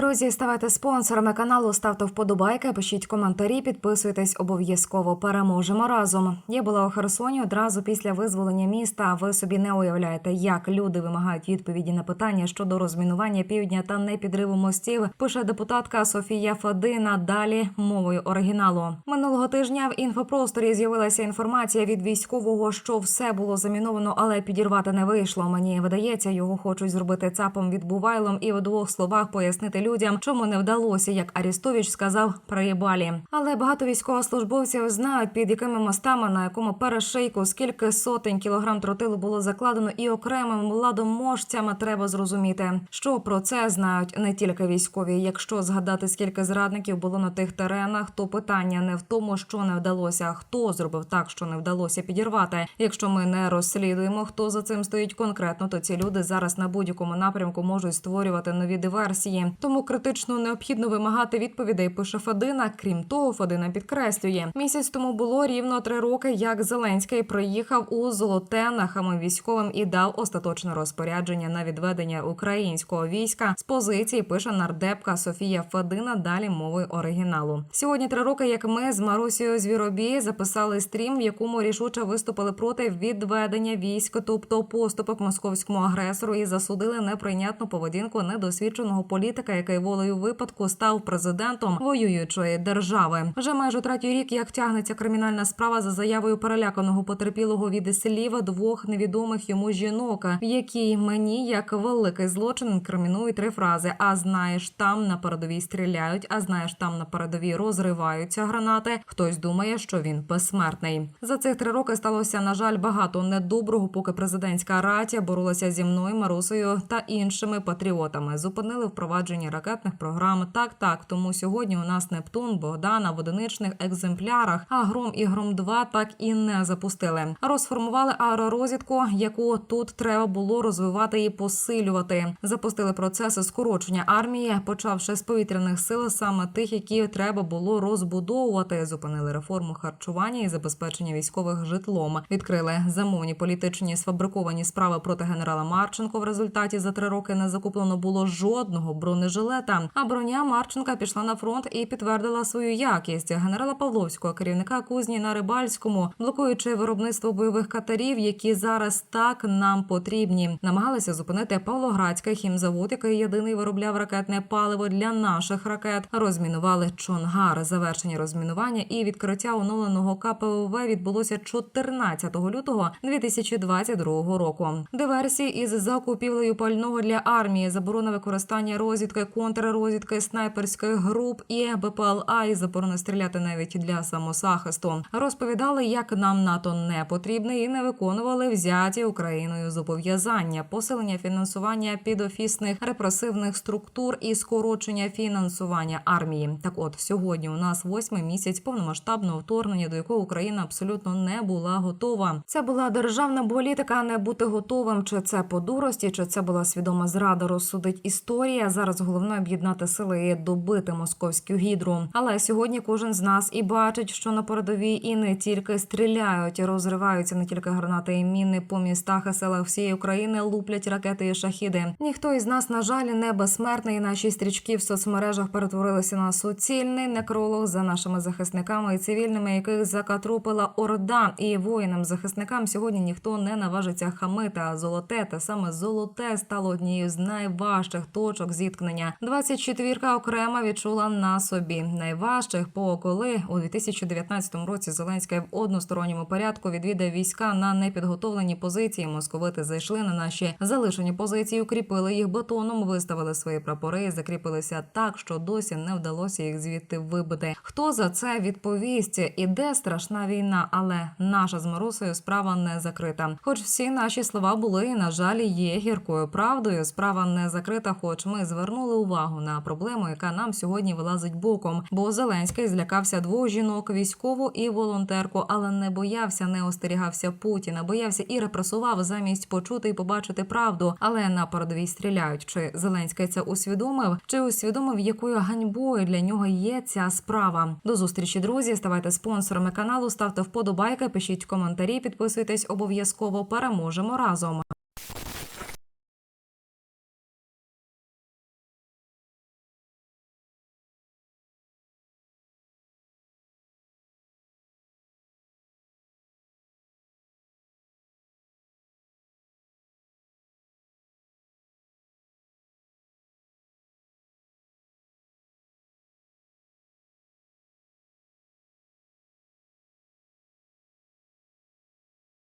Друзі, ставайте спонсорами каналу, ставте вподобайки, пишіть коментарі, підписуйтесь обов'язково. Переможемо разом. Я була у Херсоні одразу після визволення міста. Ви собі не уявляєте, як люди вимагають відповіді на питання щодо розмінування півдня та непідриву мостів. Пише депутатка Софія Фадина. Далі мовою оригіналу минулого тижня в інфопросторі з'явилася інформація від військового, що все було заміновано, але підірвати не вийшло. Мені видається, його хочуть зробити цапом відбувайлом і у двох словах пояснити людям, чому не вдалося, як Арістович сказав проєбалі. Але багато військовослужбовців знають, під якими мостами, на якому перешийку, скільки сотень кілограм тротилу було закладено, і окремим владоможцям треба зрозуміти, що про це знають не тільки військові. Якщо згадати, скільки зрадників було на тих теренах, то питання не в тому, що не вдалося, хто зробив так, що не вдалося підірвати. Якщо ми не розслідуємо, хто за цим стоїть конкретно, то ці люди зараз на будь-якому напрямку можуть створювати нові диверсії. Тому критично необхідно вимагати відповідей. Пише Фадина. Крім того, Фадина підкреслює, місяць тому було рівно три роки, як Зеленський приїхав у золоте нахами військовим і дав остаточне розпорядження на відведення українського війська з позиції. Пише нардепка Софія Фадина. Далі мовою оригіналу. Сьогодні три роки, як ми з Марусією Звіробій записали стрім, в якому рішуче виступили проти відведення військ, тобто поступок московському агресору, і засудили неприйнятну поведінку недосвідченого політика, який волею випадку став президентом воюючої держави. Вже майже третій рік, як тягнеться кримінальна справа за заявою переляканого потерпілого від слів двох невідомих йому жінок, в якій мені як великий злочин інкримінують три фрази: а знаєш, там на передовій стріляють, а знаєш, там на передовій розриваються гранати. Хтось думає, що він безсмертний. За цих три роки сталося на жаль багато недоброго, поки президентська ратія боролася зі мною, Марусею та іншими патріотами. Зупинили впровадження ракетних програм. Так, так. Тому сьогодні у нас Нептун, Богдана в одиничних екземплярах. А гром і гром 2 так і не запустили. Розформували аеророзвідку, яку тут треба було розвивати і посилювати. Запустили процеси скорочення армії, почавши з повітряних сил, саме тих, які треба було розбудовувати. Зупинили реформу харчування і забезпечення військових житлом. Відкрили замовні політичні сфабриковані справи проти генерала Марченко. В результаті за три роки не закуплено було жодного бронежилета. А броня Марченка пішла на фронт і підтвердила свою якість. Генерала Павловського, керівника кузні на рибальському, блокуючи виробництво бойових катерів, які зараз так нам потрібні. Намагалися зупинити Павлоградський хімзавод, який єдиний виробляв ракетне паливо для наших ракет. Розмінували Чонгар. Завершення розмінування і відкриття оновленого КПВВ відбулося 14 лютого 2022 року. Диверсії із закупівлею пального для армії, заборона використання розвідки, контррозвідки, снайперських груп і БПЛА і заборона стріляти навіть для самосахисту. Розповідали, як нам НАТО не потрібне, і не виконували взяті Україною зобов'язання, посилення фінансування підофісних репресивних структур і скорочення фінансування армії. Так, от сьогодні у нас восьмий місяць повномасштабного вторгнення, до якого Україна абсолютно не була готова. Це була державна політика не бути готовим. Чи це по дурості, чи це була свідома зрада, розсудить історія. Зараз головне об'єднати сили і добити московську гідру. Але сьогодні кожен з нас і бачить, що на передовій і не тільки стріляють, розриваються не тільки гранати і міни по містах і селах всієї України, луплять ракети і шахіди. Ніхто із нас, на жаль, не безсмертний. Наші стрічки в соцмережах перетворилися на суцільний некролог за нашими захисниками і цивільними, яких закатрупила орда. І воїнам-захисникам сьогодні ніхто не наважиться хамити. А золоте те саме золоте стало однією з найважчих точок зіткнення. 24-ка окремо відчула на собі найважчих. По коли у 2019 році Зеленський в односторонньому порядку відвідав війська на непідготовлені позиції. Московити зайшли на наші залишені позиції, укріпили їх бетоном, виставили свої прапори, і закріпилися так, що досі не вдалося їх звідти вибити. Хто за це відповість? Іде страшна війна, але наша з Марусею справа не закрита. Хоч всі наші слова були, на жаль, є гіркою правдою. Справа не закрита, хоч ми звернули увагу на проблему, яка нам сьогодні вилазить боком. Бо Зеленський злякався двох жінок, військову і волонтерку, але не боявся, не остерігався Путіна, боявся і репресував замість почути і побачити правду. Але на передовій стріляють. Чи Зеленський це усвідомив? Чи усвідомив, якою ганьбою для нього є ця справа? До зустрічі, друзі. Ставайте спонсорами каналу, ставте вподобайки, пишіть коментарі, підписуйтесь обов'язково. Переможемо разом.